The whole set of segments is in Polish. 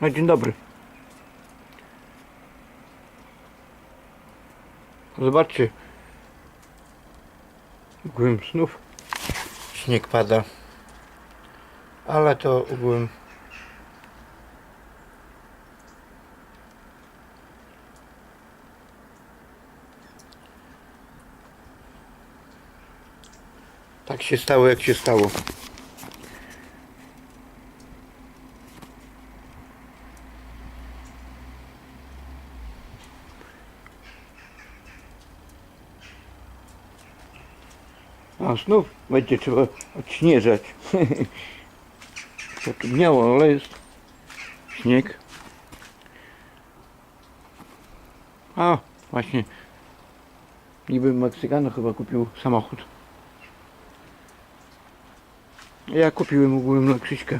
No dzień dobry. Zobaczcie. Ogółem snów. Śnieg pada. Ale to ogółem Tak się stało jak się stało. A znów będzie trzeba odśnieżać. Miało, ale jest śnieg. A, właśnie. Niby Meksykano chyba kupił samochód. Ja kupiłem ogółem dla Krzyśka.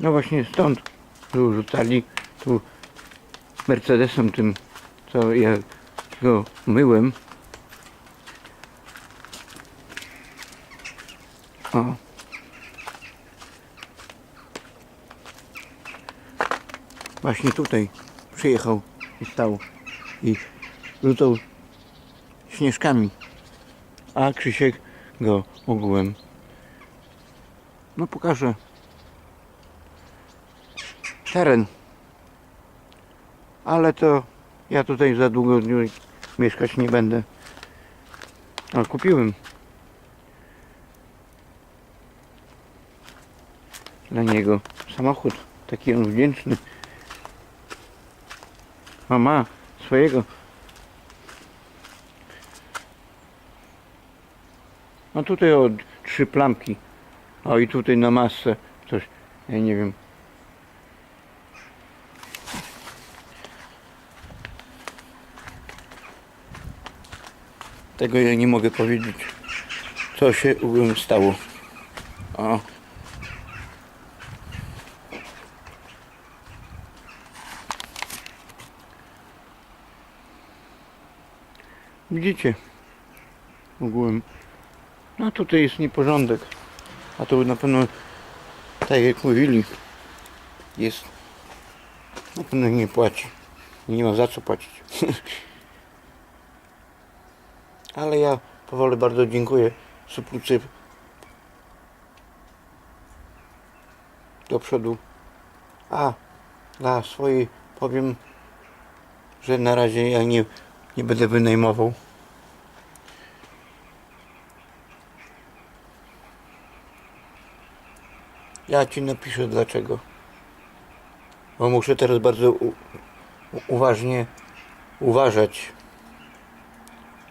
No właśnie stąd tu rzucali tu Mercedesem tym co ja go myłem. O. Właśnie tutaj przyjechał i stał i rzucał śnieżkami, a Krzysiek go ogółem. No pokażę teren, ale to ja tutaj za długo mieszkać nie będę. A kupiłem dla niego samochód, taki on wdzięczny. A ma swojego No tutaj o trzy plamki. O i tutaj na masę coś. Ja nie wiem. Tego ja nie mogę powiedzieć. Co się stało. O. Widzicie? Ogółem. No tutaj jest nieporządek. A to na pewno, tak jak mówili, jest na pewno nie płaci. Nie ma za co płacić. Ale ja powoli bardzo dziękuję suplucy do przodu. A dla swojej powiem, że na razie ja nie, nie będę wynajmował. Ja ci napiszę dlaczego. Bo muszę teraz bardzo uważnie uważać,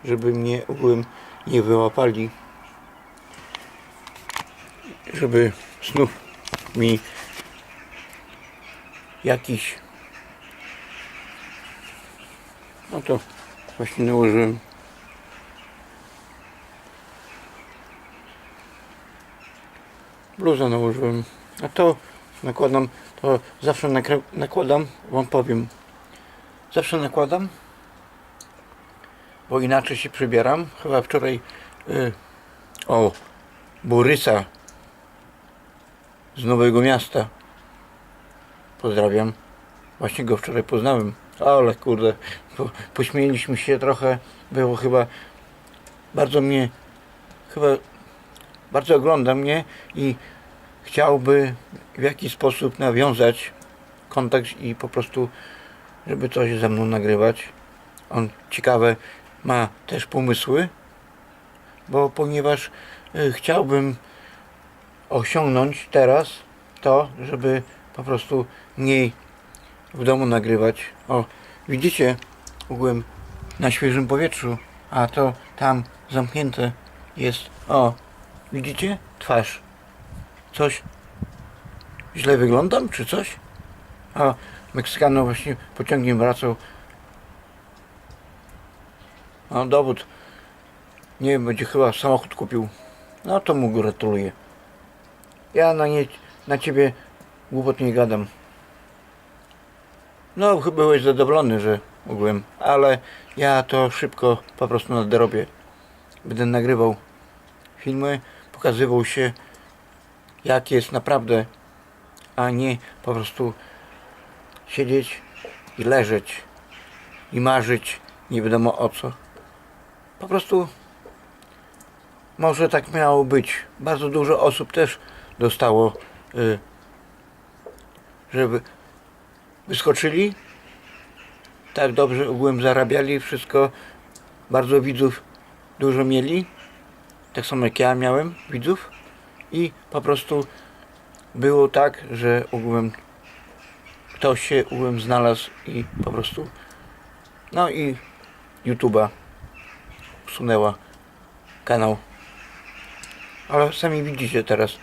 żeby mnie ogółem nie wyłapali. Żeby znów mi jakiś no to właśnie nałożyłem. Bluzę nałożyłem. A to nakładam to zawsze nakładam wam powiem. Zawsze nakładam bo inaczej się przybieram. Chyba wczoraj y, o Borysa z Nowego Miasta pozdrawiam. Właśnie go wczoraj poznałem. Ale kurde po, pośmieliśmy się trochę było chyba bardzo mnie chyba bardzo ogląda mnie i chciałby w jakiś sposób nawiązać kontakt i po prostu żeby coś ze mną nagrywać. On ciekawe ma też pomysły bo ponieważ y, chciałbym osiągnąć teraz to, żeby po prostu mniej w domu nagrywać. O, widzicie, ogółem na świeżym powietrzu, a to tam zamknięte jest. O, widzicie? Twarz. Coś źle wyglądam, czy coś? A Meksykano właśnie pociągiem wracał. A dowód. Nie wiem, będzie chyba samochód kupił. No to mu gratuluję. Ja na, nie, na ciebie głupot nie gadam. No, chyba byłeś zadowolony, że mogłem, ale ja to szybko po prostu nadrobię. Będę nagrywał filmy, pokazywał się jak jest naprawdę, a nie po prostu siedzieć i leżeć i marzyć nie wiadomo o co. Po prostu może tak miało być. Bardzo dużo osób też dostało, y, żeby wyskoczyli. Tak dobrze ogółem zarabiali, wszystko. Bardzo widzów dużo mieli. Tak samo jak ja miałem widzów. I po prostu było tak, że ogółem ktoś się ogółem znalazł i po prostu no i YouTube'a usunęła kanał. Ale sami widzicie teraz,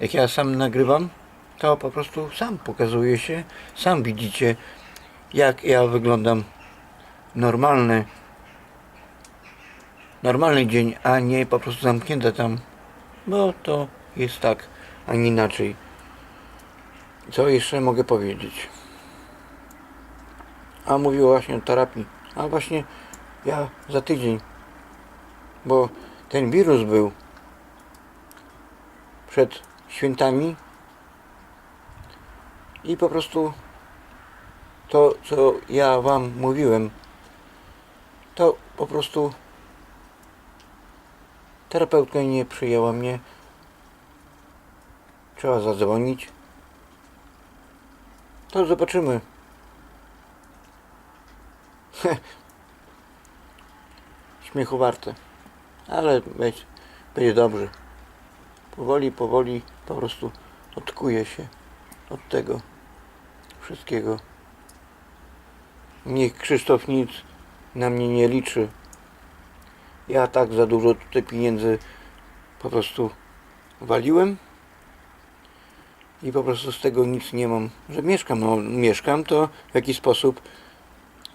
jak ja sam nagrywam, to po prostu sam pokazuje się, sam widzicie, jak ja wyglądam normalny, normalny dzień, a nie po prostu zamknięte tam, bo to jest tak, a nie inaczej. Co jeszcze mogę powiedzieć? A mówił właśnie o terapii. A właśnie ja za tydzień, bo ten wirus był przed świętami i po prostu to, co ja wam mówiłem, to po prostu terapeutka nie przyjęła mnie. Trzeba zadzwonić. To zobaczymy. Śmiechu warte. Ale będzie, dobrze. Powoli, powoli po prostu odkuję się od tego wszystkiego. Niech Krzysztof nic na mnie nie liczy. Ja tak za dużo tutaj pieniędzy po prostu waliłem i po prostu z tego nic nie mam. Że mieszkam, no mieszkam, to w jakiś sposób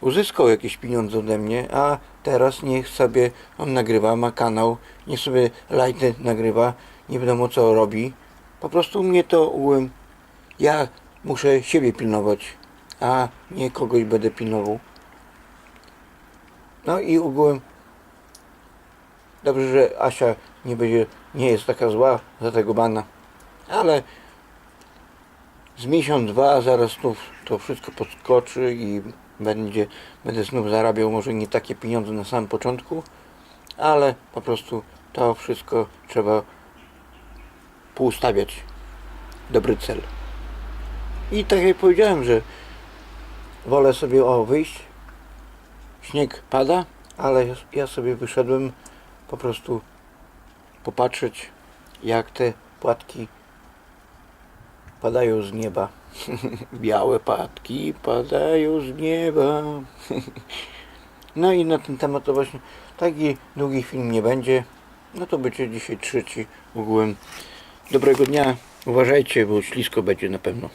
uzyskał jakieś pieniądze ode mnie, a teraz niech sobie on nagrywa, ma kanał, niech sobie lajty nagrywa, nie wiadomo co robi. Po prostu mnie to ułem. Ja muszę siebie pilnować, a nie kogoś będę pilnował. No i ogółem dobrze, że Asia nie będzie, nie jest taka zła za tego bana, ale z miesiąc, dwa zaraz znów to wszystko podskoczy i będzie, będę znów zarabiał może nie takie pieniądze na samym początku, ale po prostu to wszystko trzeba poustawiać. Dobry cel. I tak jak powiedziałem, że wolę sobie o wyjść, śnieg pada, ale ja- sobie wyszedłem po prostu popatrzeć jak te płatki padają z nieba. Białe płatki padają z nieba. no i na ten temat to właśnie taki długi film nie będzie. No to będzie dzisiaj trzeci ogółem. Dobrego dnia. Uważajcie, bo ślisko będzie na pewno.